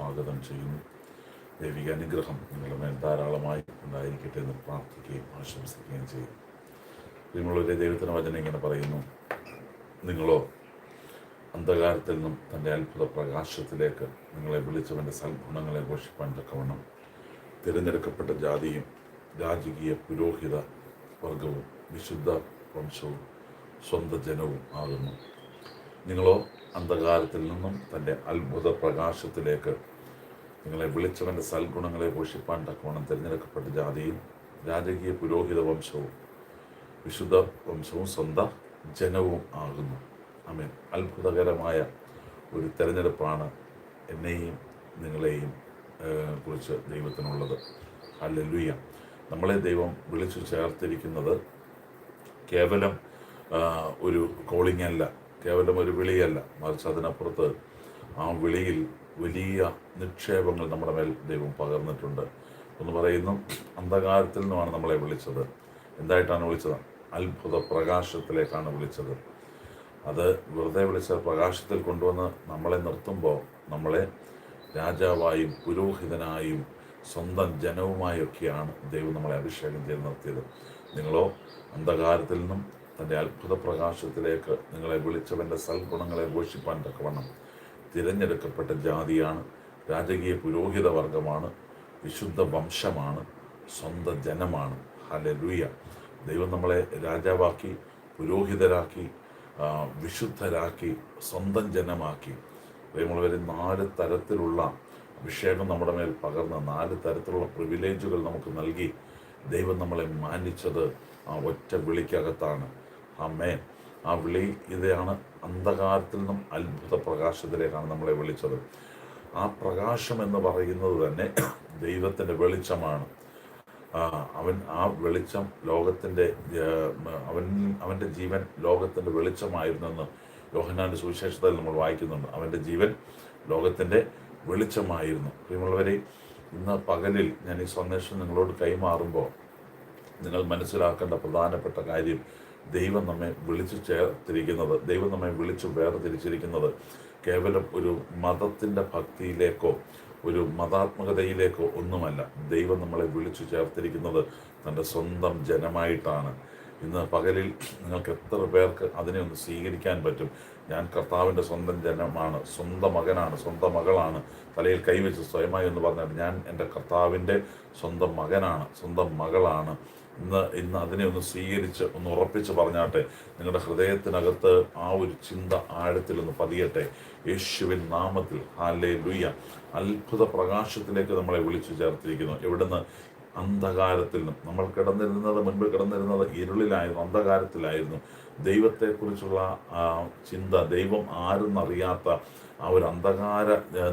സ്വാഗതം ചെയ്യുന്നു. ദൈവിക അനുഗ്രഹം നിങ്ങളുടെ ധാരാളമായി ഉണ്ടായിരിക്കട്ടെ എന്ന് പ്രാർത്ഥിക്കുകയും ആശംസിക്കുകയും ചെയ്യും നിങ്ങളൊരു ദൈവത്തിന്റെ വചനം ഇങ്ങനെ പറയുന്നു. നിങ്ങളോ അന്ധകാരത്തിൽ നിന്നും തന്റെ അത്ഭുത പ്രകാശത്തിലേക്ക് നിങ്ങളെ വിളിച്ചവന്റെ സൽഗുണങ്ങളെ ഘോഷിപ്പാൻ തക്കവണ്ണം തിരഞ്ഞെടുക്കപ്പെട്ട ജാതിയും രാജകീയ പുരോഹിത വർഗവും വിശുദ്ധ വംശവും സ്വന്തം ജനവും ആകുന്നു. നിങ്ങളോ അന്ധകാരത്തിൽ നിന്നും തന്റെ അത്ഭുത പ്രകാശത്തിലേക്ക് നിങ്ങളെ വിളിച്ചവന്റെ സൽഗുണങ്ങളെ പോഷിപ്പാൻ തക്കവണ്ണം തിരഞ്ഞെടുക്കപ്പെട്ട ജാതിയും രാജകീയ പുരോഹിത വംശവും വിശുദ്ധ വംശവും സ്വന്തം ജനവും ആകുന്നു. അമേൻ അത്ഭുതകരമായ ഒരു തിരഞ്ഞെടുപ്പാണ് എന്നെയും നിങ്ങളെയും കുറിച്ച് ദൈവത്തിനുള്ളത്. അല്ലെല്ലുയ്യ നമ്മളെ ദൈവം വിളിച്ചു ചേർത്തിരിക്കുന്നത് കേവലം ഒരു കോളിംഗ് അല്ല. കേവലം ഒരു വിളിയല്ല. മറിച്ച് അതിനപ്പുറത്ത് ആ വിളിയിൽ വലിയ നിക്ഷേപങ്ങൾ നമ്മുടെ മേൽ ദൈവം പകർന്നിട്ടുണ്ട് എന്ന് പറയുന്നു. അന്ധകാരത്തിൽ നിന്നുമാണ് നമ്മളെ വിളിച്ചത്. എന്തായിട്ടാണ് വിളിച്ചത്? അത്ഭുത പ്രകാശത്തിലേക്കാണ് വിളിച്ചത്. അത് വെറുതെ വിളിച്ച പ്രകാശത്തിൽ കൊണ്ടുവന്ന് നമ്മളെ നിർത്തുമ്പോൾ നമ്മളെ രാജാവായും പുരോഹിതനായും സ്വന്തം ജനവുമായൊക്കെയാണ് ദൈവം നമ്മളെ അഭിഷേകം ചെയ്ത് നിർത്തിയത്. നിങ്ങളോ അന്ധകാരത്തിൽ നിന്നും തന്റെ അത്ഭുത പ്രകാശത്തിലേക്ക് നിങ്ങളെ വിളിച്ചവന്റെ സൽഗുണങ്ങളെ ഘോഷിപ്പാൻ തക്കവണ്ണം തിരഞ്ഞെടുക്കപ്പെട്ട ജാതിയാണ് രാജകീയ പുരോഹിത വർഗമാണ് വിശുദ്ധ വംശമാണ് സ്വന്ത ജനമാണ്. ഹലലുയ ദൈവം നമ്മളെ രാജാവാക്കി പുരോഹിതരാക്കി വിശുദ്ധരാക്കി സ്വന്തം ജനമാക്കി. ദൈവമുള്ളവരെ നാല് തരത്തിലുള്ള അഭിഷേകം നമ്മുടെ മേൽ പകർന്ന നാല് തരത്തിലുള്ള പ്രിവിലേജുകൾ നമുക്ക് നൽകി ദൈവം നമ്മളെ മാനിച്ചത് ആ ഒറ്റ വിളിക്കകത്താണ്. അമ്മേ ആ വിളി ഇതാണ് അന്ധകാരത്തിൽ നിന്നും അത്ഭുത പ്രകാശത്തിലേക്കാണ് നമ്മളെ വിളിച്ചത്. ആ പ്രകാശം എന്ന് പറയുന്നത് തന്നെ ദൈവത്തിന്റെ വെളിച്ചമാണ്. അവൻ ആ വെളിച്ചം ലോകത്തിന്റെ അവൻ അവന്റെ ജീവൻ ലോകത്തിന്റെ വെളിച്ചമായിരുന്നെന്ന് യോഹനാന്റെ സുവിശേഷതയിൽ നമ്മൾ വായിക്കുന്നുണ്ട്. അവന്റെ ജീവൻ ലോകത്തിന്റെ വെളിച്ചമായിരുന്നു. പ്രിയമുള്ളവരെ ഇന്ന് പകലിൽ ഞാൻ ഈ സന്ദേശം നിങ്ങളോട് കൈമാറുമ്പോൾ നിങ്ങൾ മനസ്സിലാക്കേണ്ട പ്രധാനപ്പെട്ട കാര്യം ദൈവം നമ്മെ വിളിച്ചു ചേർത്തിരിക്കുന്നത് ദൈവം നമ്മെ വിളിച്ചു വേർതിരിച്ചിരിക്കുന്നത് കേവലം ഒരു മതത്തിന്റെ ഭക്തിയിലേക്കോ ഒരു മതാത്മകതയിലേക്കോ ഒന്നുമല്ല. ദൈവം നമ്മളെ വിളിച്ചു ചേർത്തിരിക്കുന്നത് തന്റെ സ്വന്തം ജനമായിട്ടാണ്. ഇന്ന് പകലിൽ നിങ്ങൾക്ക് എത്ര പേർക്ക് അതിനെ ഒന്ന് സ്വീകരിക്കാൻ പറ്റും? ഞാൻ കർത്താവിന്റെ സ്വന്തം ജനമാണ് സ്വന്തം മകനാണ് സ്വന്തം മകളാണ്. തലയിൽ കൈവച്ച് സ്വയമായി എന്ന് പറഞ്ഞാൽ ഞാൻ എന്റെ കർത്താവിന്റെ സ്വന്തം മകനാണ് സ്വന്തം മകളാണ്. ഇന്ന് ഇന്ന് അതിനെ ഒന്ന് സ്വീകരിച്ച് ഒന്ന് ഉറപ്പിച്ച് പറഞ്ഞാട്ടെ. നിങ്ങളുടെ ഹൃദയത്തിനകത്ത് ആ ഒരു ചിന്ത ആഴത്തിൽ ഒന്ന് പതിയട്ടെ. യേശുവിൻ നാമത്തിൽ. ഹാലേ ലുയ്യ അത്ഭുത പ്രകാശത്തിലേക്ക് നമ്മളെ വിളിച്ചു ചേർത്തിരിക്കുന്നു. എവിടുന്ന്? അന്ധകാരത്തിൽ നിന്നും നമ്മൾ കിടന്നിരുന്നത് മുൻപ് കിടന്നിരുന്നത് ഇരുളിലായിരുന്നു അന്ധകാരത്തിലായിരുന്നു. ദൈവത്തെക്കുറിച്ചുള്ള ചിന്ത ദൈവം ആരെന്നറിയാത്ത ആ ഒരു അന്ധകാര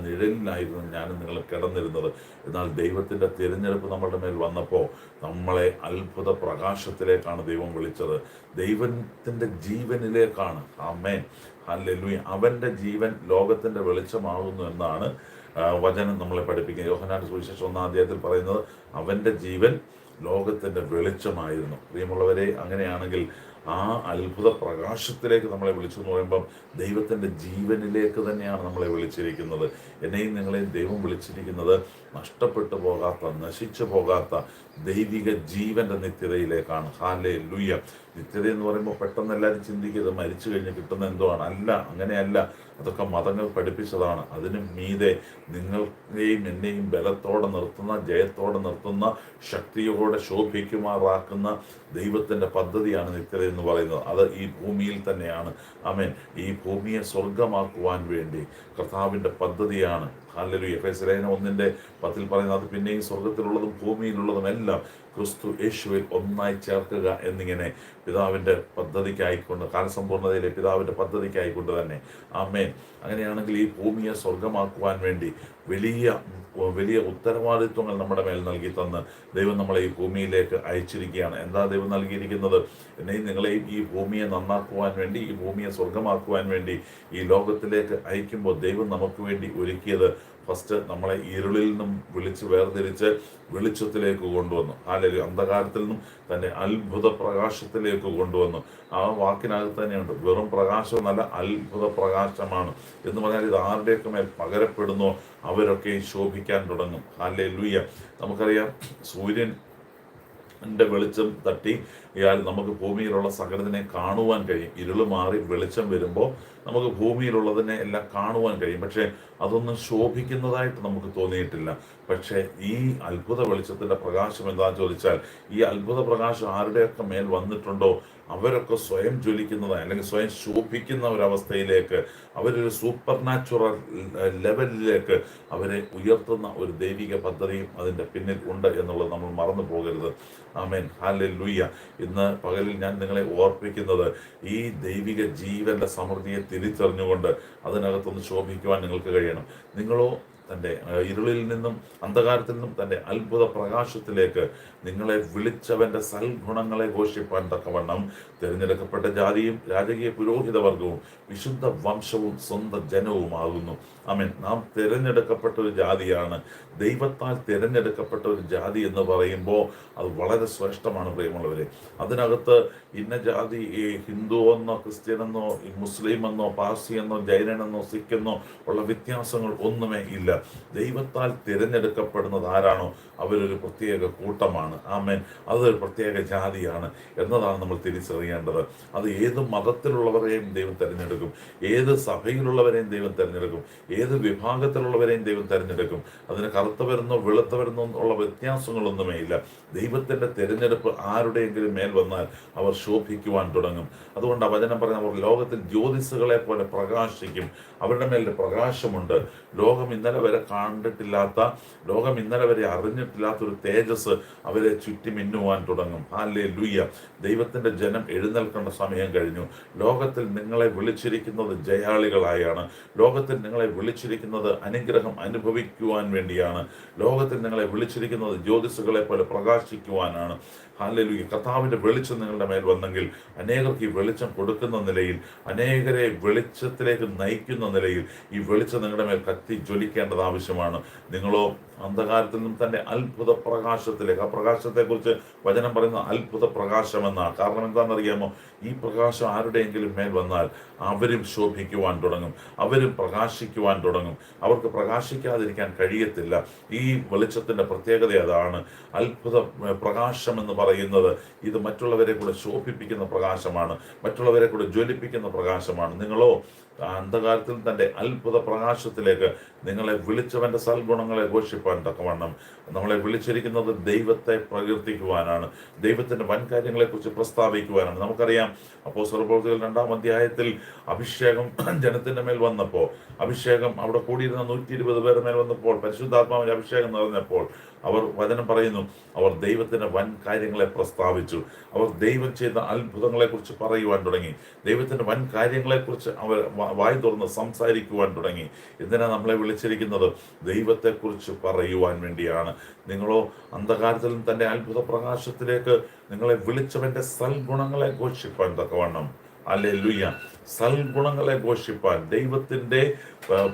നിഴലിലായിരുന്നു ഞാനും നിങ്ങൾ കിടന്നിരുന്നത്. എന്നാൽ ദൈവത്തിന്റെ തിരഞ്ഞെടുപ്പ് നമ്മളുടെ മേൽ വന്നപ്പോൾ നമ്മളെ അത്ഭുത പ്രകാശത്തിലേക്കാണ് ദൈവം വിളിച്ചത്. ദൈവത്തിന്റെ ജീവനിലേക്കാണ്. അമ്മേൻ അല്ലെ അവന്റെ ജീവൻ ലോകത്തിന്റെ വെളിച്ചമാകുന്നു എന്നാണ് വചനം നമ്മളെ പഠിപ്പിക്കുന്നത് യോഹനാന്റെ സുവിശേഷം ഒന്നാം അധ്യായത്തിൽ പറയുന്നത് അവന്റെ ജീവൻ ലോകത്തിന്റെ വെളിച്ചമായിരുന്നു. പ്രിയമുള്ളവരെ അങ്ങനെയാണെങ്കിൽ ആ അത്ഭുത പ്രകാശത്തിലേക്ക് നമ്മളെ വിളിച്ചു എന്ന് പറയുമ്പം ദൈവത്തിന്റെ ജീവനിലേക്ക് തന്നെയാണ് നമ്മളെ വിളിച്ചിരിക്കുന്നത്. എന്നെയും നിങ്ങളെയും ദൈവം വിളിച്ചിരിക്കുന്നത് നഷ്ടപ്പെട്ടു പോകാത്ത നശിച്ചു പോകാത്ത ദൈവിക ജീവന്റെ നിത്യതയിലേക്കാണ്. ഹാലേ ലുയ്യ നിത്യത എന്ന് പറയുമ്പോൾ പെട്ടെന്ന് എല്ലാവരും ചിന്തിക്കരുത് മരിച്ചു കഴിഞ്ഞ് കിട്ടുന്ന എന്തോ ആണ് അല്ല അങ്ങനെയല്ല. അതൊക്കെ മതങ്ങൾ പഠിപ്പിച്ചതാണ്. അതിനും മീതെ നിങ്ങളെയും എന്നെയും ബലത്തോടെ നിർത്തുന്ന ജയത്തോടെ നിർത്തുന്ന ശക്തിയോടെ ശോഭിക്കുമാറാക്കുന്ന ദൈവത്തിന്റെ പദ്ധതിയാണ് നിത്യത എന്ന് പറയുന്നത്. അത് ഈ ഭൂമിയിൽ തന്നെയാണ്. ആമേൻ. ഈ ഭൂമിയെ സ്വർഗമാക്കുവാൻ വേണ്ടി കർത്താവിന്റെ പദ്ധതിയാണ് ഹല്ലേലൂയ. എസ് ലേഖനം ഒന്നിന്റെ പത്തിൽ പറയുന്നത് അത് പിന്നെയും സ്വർഗത്തിലുള്ളതും ഭൂമിയിലുള്ളതും എല്ലാം ക്രിസ്തു യേശുവിൽ ഒന്നായി ചേർക്കുക എന്നിങ്ങനെ പിതാവിന്റെ പദ്ധതിക്കായിക്കൊണ്ട് കാലസമ്പൂർണതയിലെ പിതാവിന്റെ പദ്ധതിക്കായിക്കൊണ്ട് തന്നെ. ആമേൻ. അങ്ങനെയാണെങ്കിൽ ഈ ഭൂമിയെ സ്വർഗമാക്കുവാൻ വേണ്ടി വലിയ വലിയ ഉത്തരവാദിത്വങ്ങൾ നമ്മുടെ മേൽ നൽകി തന്ന് ദൈവം നമ്മളെ ഈ ഭൂമിയിലേക്ക് അയച്ചിരിക്കുകയാണ്. എന്താ ദൈവം നൽകിയിരിക്കുന്നത്? എന്നെയും നിങ്ങളെയും ഈ ഭൂമിയെ നന്നാക്കുവാൻ വേണ്ടി ഈ ഭൂമിയെ സ്വർഗമാക്കുവാൻ വേണ്ടി ഈ ലോകത്തിലേക്ക് അയക്കുമ്പോൾ ദൈവം നമുക്ക് വേണ്ടി ഒരുക്കിയത് ഫസ്റ്റ് നമ്മളെ ഇരുളിൽ നിന്നും വിളിച്ച് വേർതിരിച്ച് വെളിച്ചത്തിലേക്ക് കൊണ്ടുവന്നു. അല്ലെങ്കിൽ അന്ധകാരത്തിൽ നിന്നും തന്നെ അത്ഭുത പ്രകാശത്തിലേക്ക് കൊണ്ടുവന്നു. ആ വാക്കിനകത്ത് തന്നെയുണ്ട്. വെറും പ്രകാശം നല്ല അത്ഭുത പ്രകാശമാണ് എന്ന് പറഞ്ഞാൽ ഇത് ആരുടെയൊക്കെ മേൽ പകരപ്പെടുന്നോ അവരൊക്കെ ശോഭിക്കാൻ തുടങ്ങും. അല്ലെ ലൂയ്യ നമുക്കറിയാം സൂര്യൻ ന്റെ വെളിച്ചം തട്ടി. നമുക്ക് ഭൂമിയിലുള്ള സകലതിനെ കാണുവാൻ കഴിയും. ഇരുൾ മാറി വെളിച്ചം വരുമ്പോൾ നമുക്ക് ഭൂമിയിലുള്ളതിനെ എല്ലാം കാണുവാൻ കഴിയും. പക്ഷേ അതൊന്നും ശോഭിക്കുന്നതായിട്ട് നമുക്ക് തോന്നിയിട്ടില്ല. പക്ഷേ ഈ അത്ഭുത വെളിച്ചത്തിന്റെ പ്രകാശം എന്താ ചോദിച്ചാൽ ഈ അത്ഭുത പ്രകാശം ആരുടെയൊക്കെ മേൽ വന്നിട്ടുണ്ടോ അവരൊക്കെ സ്വയം ജ്വലിക്കുന്നതായി അല്ലെങ്കിൽ സ്വയം ശോഭിക്കുന്ന ഒരവസ്ഥയിലേക്ക് അവരൊരു സൂപ്പർ നാച്ചുറൽ ലെവലിലേക്ക് അവരെ ഉയർത്തുന്ന ഒരു ദൈവിക പദ്ധതിയും അതിന്റെ പിന്നിൽ ഉണ്ട് എന്നുള്ളത് നമ്മൾ മറന്നു പോകരുത്. ആമേൻ. ഹാലെ ലൂയ്യ ഇന്ന് പകലിൽ ഞാൻ നിങ്ങളെ ഓർപ്പിക്കുന്നത് ഈ ദൈവിക ജീവന്റെ സമൃദ്ധിയെ തിരിച്ചറിഞ്ഞുകൊണ്ട് അതിനകത്തൊന്ന് ശോഭിക്കുവാൻ നിങ്ങൾക്ക് കഴിയണം. നിങ്ങളോ തന്റെ ഇരുളിൽ നിന്നും അന്ധകാരത്തിൽ നിന്നും തന്റെ അത്ഭുത പ്രകാശത്തിലേക്ക് നിങ്ങളെ വിളിച്ചവന്റെ സൽഗുണങ്ങളെ ഘോഷിപ്പാൻ തക്കവണ്ണം തിരഞ്ഞെടുക്കപ്പെട്ട ജാതിയും രാജകീയ പുരോഹിത വർഗവും വിശുദ്ധ വംശവും സ്വന്തം ജനവുമാകുന്നു. ആമേൻ. നാം തിരഞ്ഞെടുക്കപ്പെട്ട ഒരു ജാതിയാണ്. ദൈവത്താൽ തിരഞ്ഞെടുക്കപ്പെട്ട ഒരു ജാതി എന്ന് പറയുമ്പോൾ അത് വളരെ ശ്രേഷ്ഠമാണ് പ്രിയമുള്ളവരെ. അതിനകത്ത് ഇന്ന ജാതി ഈ ഹിന്ദു എന്നോ ക്രിസ്ത്യൻ എന്നോ മുസ്ലിം എന്നോ പാർസി എന്നോ ജൈനൻ എന്നോ സിഖ് എന്നോ ഉള്ള വ്യത്യാസങ്ങൾ ഒന്നുമേ ഇല്ല. ദൈവത്താൽ തിരഞ്ഞെടുക്കപ്പെടുന്നത് ആരാണോ അവരൊരു പ്രത്യേക കൂട്ടമാണ്. ആമേൻ. അതൊരു പ്രത്യേക ജാതിയാണ് എന്നതാണ് നമ്മൾ തിരിച്ചറിയേണ്ടത്. അത് ഏത് മതത്തിലുള്ളവരെയും ദൈവം തിരഞ്ഞെടുക്കും. ഏത് സഭയിലുള്ളവരെയും ദൈവം തിരഞ്ഞെടുക്കും. ഏത് വിഭാഗത്തിലുള്ളവരെയും ദൈവം തിരഞ്ഞെടുക്കും. അതിന് കറുത്തവരെന്നോ വെളുത്തവരെന്നോ ഉള്ള വ്യത്യാസങ്ങളൊന്നുമേ ഇല്ല. ദൈവത്തിന്റെ തിരഞ്ഞെടുപ്പ് ആരുടെയെങ്കിലും മേൽ വന്നാൽ അവർ ശോഭിക്കുവാൻ തുടങ്ങും. അതുകൊണ്ട് ആ വചനം പറഞ്ഞ അവർ ലോകത്തിൽ ജ്യോതിസുകളെ പോലെ പ്രകാശിക്കും. അവരുടെ മേൽ പ്രകാശമുണ്ട്. ലോകം ഇന്നലെ വരെ കണ്ടിട്ടില്ലാത്ത ലോകം ഇന്നലെ വരെ അറിഞ്ഞിട്ടില്ലാത്ത ഒരു തേജസ് അവരെ ചുറ്റി മിന്നുവാൻ തുടങ്ങും. ഹാലേ ലൂയ്യ ദൈവത്തിന്റെ ജനം എഴുന്നേൽക്കേണ്ട സമയം കഴിഞ്ഞു. ലോകത്തിൽ നിങ്ങളെ വിളിച്ചിരിക്കുന്നത് ജയാളികളായാണ്. ലോകത്തിൽ നിങ്ങളെ വിളിച്ചിരിക്കുന്നത് അനുഗ്രഹം അനുഭവിക്കുവാൻ വേണ്ടിയാണ്. ലോകത്തിൽ നിങ്ങളെ വിളിച്ചിരിക്കുന്നത് ജ്യോതിസുകളെ പോലെ പ്രകാശിക്കുവാനാണ്. ഹാലലുയ കഥാവിന്റെ വെളിച്ചം നിങ്ങളുടെ മേൽ വന്നെങ്കിൽ അനേകർക്ക് ഈ വെളിച്ചം കൊടുക്കുന്ന നിലയിൽ അനേകരെ വെളിച്ചത്തിലേക്ക് നയിക്കുന്ന നിലയിൽ ഈ വെളിച്ചം നിങ്ങളുടെ മേൽ കത്തി ജ്വലിക്കേണ്ടത് ആവശ്യമാണ് നിങ്ങളോ അന്ധകാരത്തിൽ നിന്നും തന്നെ അത്ഭുത പ്രകാശത്തിലേക്ക്. ആ പ്രകാശത്തെക്കുറിച്ച് വചനം പറയുന്ന അത്ഭുത പ്രകാശം എന്നാണ് കാരണം എന്താണെന്നറിയാമോ? ഈ പ്രകാശം ആരുടെയെങ്കിലും മേൽ വന്നാൽ അവരും ശോഭിക്കുവാൻ തുടങ്ങും. അവരും പ്രകാശിക്കുവാൻ തുടങ്ങും. അവർക്ക് പ്രകാശിക്കാതിരിക്കാൻ കഴിയത്തില്ല. ഈ വെളിച്ചത്തിന്റെ പ്രത്യേകത അതാണ്. അത്ഭുത പ്രകാശം എന്ന് പറയുന്നത് ഇത് മറ്റുള്ളവരെ കൂടെ ശോഭിപ്പിക്കുന്ന പ്രകാശമാണ്. മറ്റുള്ളവരെ കൂടെ ജ്വലിപ്പിക്കുന്ന പ്രകാശമാണ്. നിങ്ങളോ അന്ധകാരത്തിൽ തന്റെ അത്ഭുത പ്രകാശത്തിലേക്ക് നിങ്ങളെ വിളിച്ചവന്റെ സൽഗുണങ്ങളെ ഘോഷിപ്പാൻ തക്കവണ്ണം നമ്മളെ വിളിച്ചിരിക്കുന്നത് ദൈവത്തെ പ്രകീർത്തിക്കുവാനാണ്. ദൈവത്തിന്റെ വൻ കാര്യങ്ങളെക്കുറിച്ച് പ്രസ്താവിക്കുവാനാണ്. നമുക്കറിയാം അപ്പോൾ സർവപ്രവർത്തികൾ രണ്ടാം അധ്യായത്തിൽ അഭിഷേകം ജനത്തിന്റെ മേൽ വന്നപ്പോൾ അഭിഷേകം അവിടെ കൂടിയിരുന്ന നൂറ്റി ഇരുപത് പേരുടെ മേൽ വന്നപ്പോൾ പരിശുദ്ധാത്മാവിന്റെ അഭിഷേകം നിറഞ്ഞപ്പോൾ അവർ വചനം പറയുന്നു അവർ ദൈവത്തിന്റെ വൻ കാര്യങ്ങളെ പ്രസ്താവിച്ചു. അവർ ദൈവം ചെയ്ത അത്ഭുതങ്ങളെക്കുറിച്ച് പറയുവാൻ തുടങ്ങി. ദൈവത്തിന്റെ വൻ കാര്യങ്ങളെക്കുറിച്ച് അവർ വായി തുറന്ന് സംസാരിക്കുവാൻ തുടങ്ങി. എന്തിനാണ് നമ്മളെ വിളിച്ചിരിക്കുന്നത്? ദൈവത്തെക്കുറിച്ച് പറയുവാൻ വേണ്ടിയാണ്. നിങ്ങളോ അന്ധകാരത്തിൽ നിന്ന് തന്റെ അത്ഭുത പ്രകാശത്തിലേക്ക് നിങ്ങളെ വിളിച്ചവന്റെ സൽഗുണങ്ങളെ ഘോഷിപ്പാൻ തക്കവണ്ണം. അല്ലെ സൽഗുണങ്ങളെ ഘോഷിപ്പാൻ ദൈവത്തിന്റെ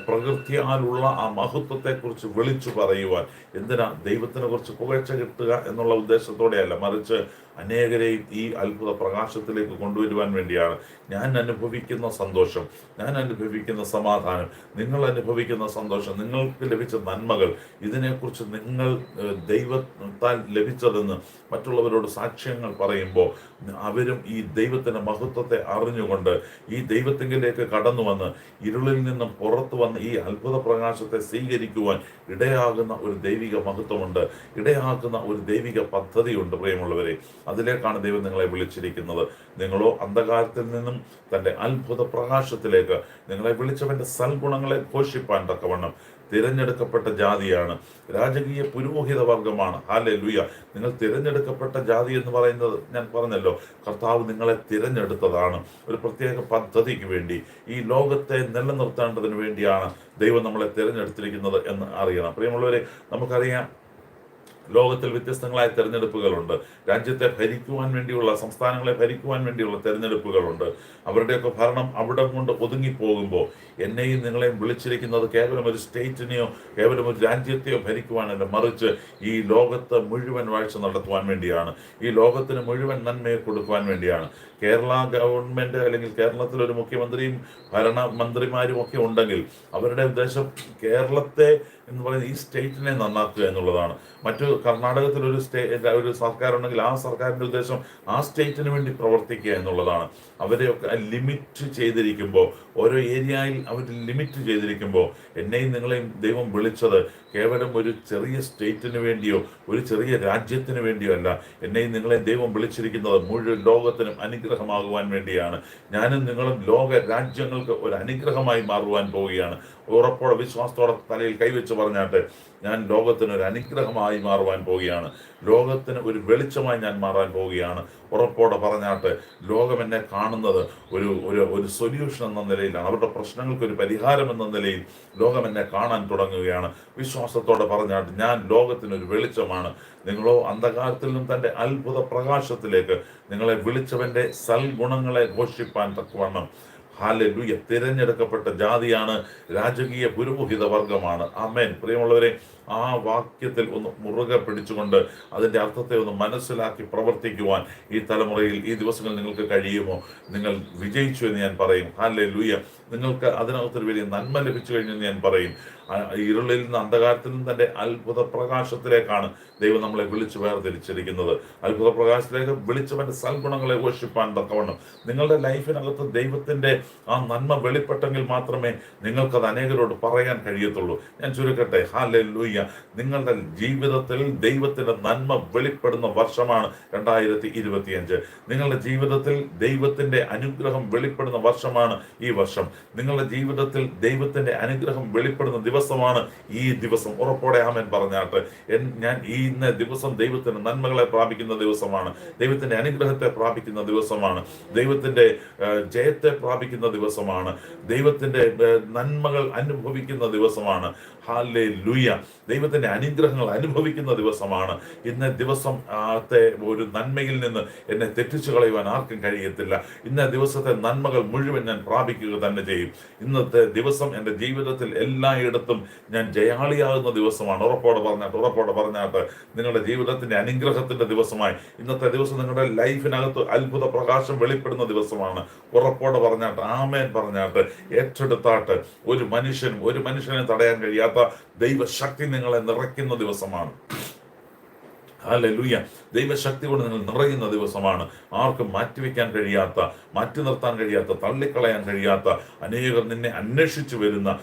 പ്രകൃതിയാലുള്ള ആ മഹത്വത്തെക്കുറിച്ച് വിളിച്ചു പറയുവാൻ. എന്തിനാ ദൈവത്തിനെ കുറിച്ച് പുകഴ്ച കിട്ടുക എന്നുള്ള ഉദ്ദേശത്തോടെയല്ല മറിച്ച് അനേകരെയും ഈ അത്ഭുത പ്രകാശത്തിലേക്ക് കൊണ്ടുവരുവാൻ വേണ്ടിയാണ്. ഞാൻ അനുഭവിക്കുന്ന സന്തോഷം ഞാൻ അനുഭവിക്കുന്ന സമാധാനം നിങ്ങൾ അനുഭവിക്കുന്ന സന്തോഷം നിങ്ങൾക്ക് ലഭിച്ച നന്മകൾ ഇതിനെക്കുറിച്ച് നിങ്ങൾ ദൈവത്താൽ ലഭിച്ചതെന്ന് മറ്റുള്ളവരോട് സാക്ഷ്യങ്ങൾ പറയുമ്പോൾ അവരും ഈ ദൈവത്തിന്റെ മഹത്വത്തെ അറിഞ്ഞുകൊണ്ട് ഈ ദൈവത്തിങ്കിലേക്ക് കടന്നു വന്ന് ഇരുളിൽ നിന്നും പുറത്തു വന്ന് ഈ അത്ഭുത പ്രകാശത്തെ സ്വീകരിക്കുവാൻ ഇടയാകുന്ന ഒരു ദൈവിക മഹത്വമുണ്ട്. ഇടയാക്കുന്ന ഒരു ദൈവിക പദ്ധതിയുണ്ട് പ്രിയമുള്ളവരെ. അതിലേക്കാണ് ദൈവം നിങ്ങളെ വിളിച്ചിരിക്കുന്നത്. നിങ്ങളോ അന്ധകാരത്തിൽ നിന്നും തന്റെ അത്ഭുത പ്രകാശത്തിലേക്ക് നിങ്ങളെ വിളിച്ചവന്റെ സൽഗുണങ്ങളെ പോഷിപ്പാൻ തക്കവണ്ണം തിരഞ്ഞെടുക്കപ്പെട്ട ജാതിയാണ്. രാജകീയ പുരോഹിത വർഗമാണ്. ഹാലെ ലുയ നിങ്ങൾ തിരഞ്ഞെടുക്കപ്പെട്ട ജാതി എന്ന് പറയുന്നത് ഞാൻ പറഞ്ഞല്ലോ കർത്താവ് നിങ്ങളെ തിരഞ്ഞെടുത്തതാണ്. ഒരു പ്രത്യേക പദ്ധതിക്ക് വേണ്ടി ഈ ലോകത്തെ നിലനിർത്തേണ്ടതിന് വേണ്ടിയാണ് ദൈവം നമ്മളെ തിരഞ്ഞെടുത്തിരിക്കുന്നത് എന്ന് അറിയണം. പ്രിയമുള്ളവരെ നമുക്കറിയാം ലോകത്തിൽ വ്യത്യസ്തങ്ങളായ തെരഞ്ഞെടുപ്പുകളുണ്ട്. രാജ്യത്തെ ഭരിക്കുവാൻ വേണ്ടിയുള്ള സംസ്ഥാനങ്ങളെ ഭരിക്കുവാൻ വേണ്ടിയുള്ള തെരഞ്ഞെടുപ്പുകളുണ്ട്. അവരുടെയൊക്കെ ഭരണം അവിടെ കൊണ്ട് ഒതുങ്ങിപ്പോകുമ്പോൾ എന്നെയും നിങ്ങളെയും വിളിച്ചിരിക്കുന്നത് കേവലം ഒരു സ്റ്റേറ്റിനെയോ കേവലം ഒരു രാജ്യത്തെയോ ഭരിക്കുവാനല്ല മറിച്ച് ഈ ലോകത്ത് മുഴുവൻ വാഴ്ച നടത്തുവാൻ വേണ്ടിയാണ്. ഈ ലോകത്തിന് മുഴുവൻ നന്മയെ കൊടുക്കുവാൻ വേണ്ടിയാണ്. കേരള ഗവൺമെന്റ് അല്ലെങ്കിൽ കേരളത്തിൽ ഒരു മുഖ്യമന്ത്രിയും ഭരണ മന്ത്രിമാരും ഒക്കെ ഉണ്ടെങ്കിൽ അവരുടെ ഉദ്ദേശം കേരളത്തെ എന്ന് പറയുന്നത് ഈ സ്റ്റേറ്റിനെ നന്നാക്കുക എന്നുള്ളതാണ്. മറ്റു കർണാടകത്തിൽ ഒരു സ്റ്റേ ഒരു സർക്കാർ ഉണ്ടെങ്കിൽ ആ സർക്കാരിന്റെ ഉദ്ദേശം ആ സ്റ്റേറ്റിന് വേണ്ടി പ്രവർത്തിക്കുക എന്നുള്ളതാണ്. അവരെയൊക്കെ ലിമിറ്റ് ചെയ്തിരിക്കുമ്പോൾ ഓരോ ഏരിയയിൽ അവർ ലിമിറ്റ് ചെയ്തിരിക്കുമ്പോൾ എന്നെയും നിങ്ങളെയും ദൈവം വിളിച്ചത് കേവലം ഒരു ചെറിയ സ്റ്റേറ്റിന് വേണ്ടിയോ ഒരു ചെറിയ രാജ്യത്തിന് വേണ്ടിയോ അല്ല. എന്നെയും നിങ്ങളെയും ദൈവം വിളിച്ചിരിക്കുന്നത് മുഴുവൻ ലോകത്തിനും അനുഗ്രഹമാകുവാൻ വേണ്ടിയാണ്. ഞാനും നിങ്ങളും ലോക രാജ്യങ്ങൾക്ക് ഒരു അനുഗ്രഹമായി മാറുവാൻ പോവുകയാണ്. ഉറപ്പോടെ വിശ്വാസത്തോടെ തലയിൽ കൈവച്ച് പറഞ്ഞാട്ട് ഞാൻ ലോകത്തിന് ഒരു അനുഗ്രഹമായി മാറുവാൻ പോവുകയാണ്. ലോകത്തിന് ഒരു വെളിച്ചമായി ഞാൻ മാറാൻ പോവുകയാണ്. ഉറപ്പോടെ പറഞ്ഞാട്ട് ലോകം എന്നെ കാണുന്നത് ഒരു ഒരു ഒരു സൊല്യൂഷൻ എന്ന നിലയിലാണ്. അവരുടെ പ്രശ്നങ്ങൾക്ക് ഒരു പരിഹാരം എന്ന നിലയിൽ ലോകം എന്നെ കാണാൻ തുടങ്ങുകയാണ്. വിശ്വാസത്തോടെ പറഞ്ഞാട്ട് ഞാൻ ലോകത്തിന് ഒരു വെളിച്ചമാണ്. നിങ്ങളോ അന്ധകാരത്തിൽ നിന്നും തന്റെ അത്ഭുത പ്രകാശത്തിലേക്ക് നിങ്ങളെ വിളിച്ചവന്റെ സൽഗുണങ്ങളെ ഘോഷിപ്പാൻ തക്കവണ്ണം ഹാലലുയ തിരഞ്ഞെടുക്കപ്പെട്ട ജാതിയാണ് രാജകീയ പുരോഹിത വർഗമാണ്. അമ്മേൻ പ്രിയമുള്ളവരെ ആ വാക്യത്തിൽ ഒന്ന് മുറുകെ പിടിച്ചുകൊണ്ട് അതിന്റെ അർത്ഥത്തെ ഒന്ന് മനസ്സിലാക്കി പ്രവർത്തിക്കുവാൻ ഈ തലമുറയിൽ ഈ ദിവസങ്ങളിൽ നിങ്ങൾക്ക് കഴിയുമോ? നിങ്ങൾ വിജയിച്ചു എന്ന് ഞാൻ പറയും. ഹാലെ ലൂയ നിങ്ങൾക്ക് അതിനകത്തൊരു വലിയ നന്മ ലഭിച്ചു കഴിഞ്ഞു എന്ന് ഞാൻ പറയും. ഇരുളിൽ നിന്ന് അന്ധകാരത്തിൽ നിന്ന് തന്റെ അത്ഭുത പ്രകാശത്തിലേക്കാണ് ദൈവം നമ്മളെ വിളിച്ചു വേർതിരിച്ചിരിക്കുന്നത്. അത്ഭുത പ്രകാശത്തിലേക്ക് വിളിച്ചവന്റെ സൽഗുണങ്ങളെ ഘോഷിപ്പാൻ തക്കവണ്ണം. നിങ്ങളുടെ ലൈഫിനകത്ത് ദൈവത്തിന്റെ ആ നന്മ വെളിപ്പെട്ടെങ്കിൽ മാത്രമേ നിങ്ങൾക്കത് അനേകരോട് പറയാൻ കഴിയത്തുള്ളൂ. ഞാൻ ചുരുക്കട്ടെ ഹാലെ ലൂയ്യ നിങ്ങളുടെ ജീവിതത്തിൽ ദൈവത്തിന്റെ നന്മ വെളിപ്പെടുന്ന വർഷമാണ് രണ്ടായിരത്തി ഇരുപത്തിയഞ്ച് നിങ്ങളുടെ ജീവിതത്തിൽ ദൈവത്തിന്റെ അനുഗ്രഹം വെളിപ്പെടുന്ന വർഷമാണ് ഈ വർഷം. നിങ്ങളുടെ ജീവിതത്തിൽ ദൈവത്തിന്റെ അനുഗ്രഹം വെളിപ്പെടുന്ന ദിവസമാണ് ഈ ദിവസം. ഉറപ്പോടെ ആമൻ പറഞ്ഞാട്ട്. ഞാൻ ഈ ഇന്ന ദിവസം ദൈവത്തിന്റെ നന്മകളെ പ്രാപിക്കുന്ന ദിവസമാണ്. ദൈവത്തിന്റെ അനുഗ്രഹത്തെ പ്രാപിക്കുന്ന ദിവസമാണ്. ദൈവത്തിന്റെ ജയത്തെ പ്രാപിക്കുന്ന ദിവസമാണ്. ദൈവത്തിന്റെ നന്മകൾ അനുഭവിക്കുന്ന ദിവസമാണ്. ഹാലേ ലുയ ദൈവത്തിന്റെ അനുഗ്രഹങ്ങൾ അനുഭവിക്കുന്ന ദിവസമാണ്. ഇന്ന ദിവസം ആത്തെ ഒരു നന്മയിൽ നിന്ന് എന്നെ തെറ്റിച്ചു കളയുവാൻ ആർക്കും കഴിയത്തില്ല. ഇന്ന ദിവസത്തെ നന്മകൾ മുഴുവൻ ഞാൻ പ്രാപിക്കുക തന്നെ ചെയ്യും. ഇന്നത്തെ ദിവസം എന്റെ ജീവിതത്തിൽ എല്ലായിടത്തും ഞാൻ ജയാളിയാകുന്ന ദിവസമാണ്. ഉറപ്പോടെ പറഞ്ഞാട്ട് ഉറപ്പോടെ പറഞ്ഞാട്ട് നിങ്ങളുടെ ജീവിതത്തിന്റെ അനുഗ്രഹത്തിന്റെ ദിവസമായി. ഇന്നത്തെ ദിവസം നിങ്ങളുടെ ലൈഫിനകത്ത് അത്ഭുത പ്രകാശം വെളിപ്പെടുന്ന ദിവസമാണ്. ഉറപ്പോടെ പറഞ്ഞാട്ട് ആമേൻ പറഞ്ഞാട്ട് ഏറ്റെടുത്താട്ട് ഒരു മനുഷ്യനും ഒരു മനുഷ്യനെ തടയാൻ കഴിയാത്ത ദൈവശക്തി നിങ്ങളെ നിറയ്ക്കുന്ന ദിവസമാണ്. ഹല്ലേലൂയ. ദൈവശക്തി കൊണ്ട് നിങ്ങൾ നിറയുന്ന ദിവസമാണ്. ആർക്കും മാറ്റിവെക്കാൻ കഴിയാത്ത മാറ്റി നിർത്താൻ കഴിയാത്ത തള്ളിക്കളയാൻ കഴിയാത്ത അനേകർ നിന്നെ അന്വേഷിച്ചു വരുന്ന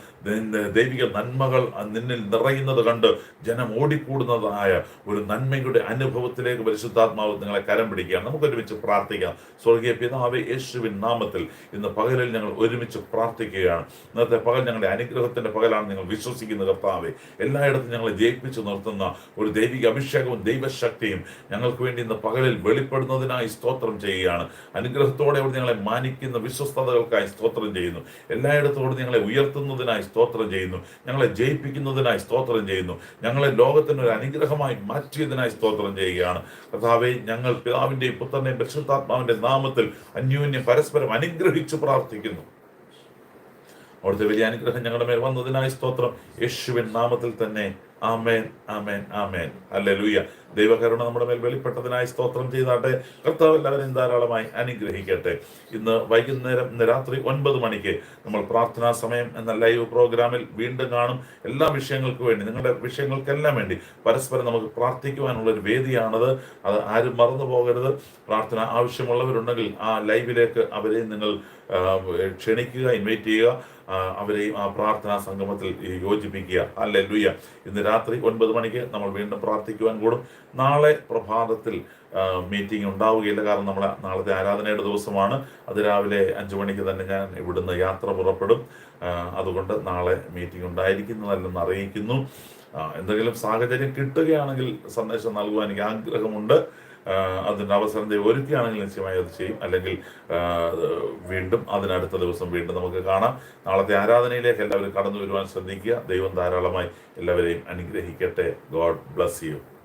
ദൈവിക നന്മകൾ നിന്നിൽ നിറയുന്നത് കണ്ട് ജനം ഓടിക്കൂടുന്നതായ ഒരു നന്മയുടെ അനുഭവത്തിലേക്ക് പരിശുദ്ധാത്മാവ് നിങ്ങളെ കരം പിടിക്കുകയാണ്. നമുക്ക് ഒരുമിച്ച് പ്രാർത്ഥിക്കാം. സ്വർഗീയ പിതാവ് യേശുവിൻ നാമത്തിൽ ഇന്ന് പകലിൽ ഞങ്ങൾ ഒരുമിച്ച് പ്രാർത്ഥിക്കുകയാണ്. ഇന്നത്തെ പകൽ ഞങ്ങളുടെ അനുഗ്രഹത്തിന്റെ പകലാണ് നിങ്ങൾ വിശ്വസിക്കുന്ന കർത്താവെ. എല്ലായിടത്തും ഞങ്ങളെ ജയിപ്പിച്ചു നിർത്തുന്ന ഒരു ദൈവിക അഭിഷേകവും ദൈവശക്തിയും ഞങ്ങൾക്ക് വേണ്ടി ഇന്ന് പകലിൽ വെളിപ്പെടുന്നതിനായി സ്തോത്രം ചെയ്യുകയാണ്. അനുഗ്രഹത്തോടെ ഞങ്ങളെ മാനിക്കുന്ന വിശ്വസ്തതകൾക്കായി സ്തോത്രം ചെയ്യുന്നു. എല്ലായിടത്തോടും ഞങ്ങളെ ഉയർത്തുന്നതിനായി സ്തോത്രം ചെയ്യുന്നു. ഞങ്ങളെ ജയിപ്പിക്കുന്നതിനായി സ്തോത്രം ചെയ്യുന്നു. ഞങ്ങളെ ലോകത്തിന് ഒരു അനുഗ്രഹമായി മാറ്റിയതിനായി സ്തോത്രം ചെയ്യുകയാണ്. കർത്താവെ ഞങ്ങൾ പിതാവിന്റെയും പുത്രന്റെയും പരിശുദ്ധാത്മാവിന്റെ നാമത്തിൽ അന്യോന്യം പരസ്പരം അനുഗ്രഹിച്ചു പ്രാർത്ഥിക്കുന്നു. അവിടുത്തെ വലിയ അനുഗ്രഹം ഞങ്ങളുടെ മേൽ വന്നതിനായി സ്തോത്രം. യേശുവിൻ നാമത്തിൽ തന്നെ ആമേൻ ആമേൻ ആമേൻ. അല്ലെ ലൂയ ദൈവകരുണ നമ്മുടെ മേൽ വെളിപ്പെട്ടതിനായി സ്തോത്രം ചെയ്താട്ടെ. കർത്താവ് എല്ലാവരെയും ധാരാളമായി അനുഗ്രഹിക്കട്ടെ. ഇന്ന് വൈകുന്നേരം ഇന്ന് രാത്രി ഒൻപത് മണിക്ക് നമ്മൾ പ്രാർത്ഥനാ സമയം എന്ന ലൈവ് പ്രോഗ്രാമിൽ വീണ്ടും കാണും. എല്ലാ വിഷയങ്ങൾക്കും വേണ്ടി നിങ്ങളുടെ വിഷയങ്ങൾക്കെല്ലാം വേണ്ടി പരസ്പരം നമുക്ക് പ്രാർത്ഥിക്കുവാനുള്ള ഒരു വേദിയാണത്. അത് ആരും മറന്നു പോകരുത്. പ്രാർത്ഥന ആവശ്യമുള്ളവരുണ്ടെങ്കിൽ ആ ലൈവിലേക്ക് അവരെയും നിങ്ങൾ ക്ഷണിക്കുക ഇൻവൈറ്റ് ചെയ്യുക. അവരെയും ആ പ്രാർത്ഥനാ സംഗമത്തിൽ യോജിപ്പിക്കുക. അല്ലെ ലുയ്യ ഇന്ന് രാത്രി ഒൻപത് മണിക്ക് നമ്മൾ വീണ്ടും പ്രാർത്ഥിക്കുവാൻ കൂടും. നാളെ പ്രഭാതത്തിൽ മീറ്റിംഗ് ഉണ്ടാവുകയില്ല. കാരണം നമ്മൾ നാളത്തെ ആരാധനയുടെ ദിവസമാണ്. അത് രാവിലെ അഞ്ചു മണിക്ക് തന്നെ ഞാൻ ഇവിടുന്ന് യാത്ര പുറപ്പെടും. അതുകൊണ്ട് നാളെ മീറ്റിംഗ് ഉണ്ടായിരിക്കുന്നതല്ലെന്ന് അറിയിക്കുന്നു. എന്തെങ്കിലും സാഹചര്യം കിട്ടുകയാണെങ്കിൽ സന്ദേശം നൽകുവാൻ എനിക്ക് ആഗ്രഹമുണ്ട്. അതിന്റെ അവസരം ദൈവം ഒരുക്കുകയാണെങ്കിൽ നിശ്ചയമായി അത് ചെയ്യും. അല്ലെങ്കിൽ വീണ്ടും അതിനടുത്ത ദിവസം വീണ്ടും നമുക്ക് കാണാം. നാളത്തെ ആരാധനയിലേക്ക് എല്ലാവരും കടന്നു വരുവാൻ ശ്രദ്ധിക്കുക. ദൈവം ധാരാളമായി എല്ലാവരെയും അനുഗ്രഹിക്കട്ടെ. God bless you.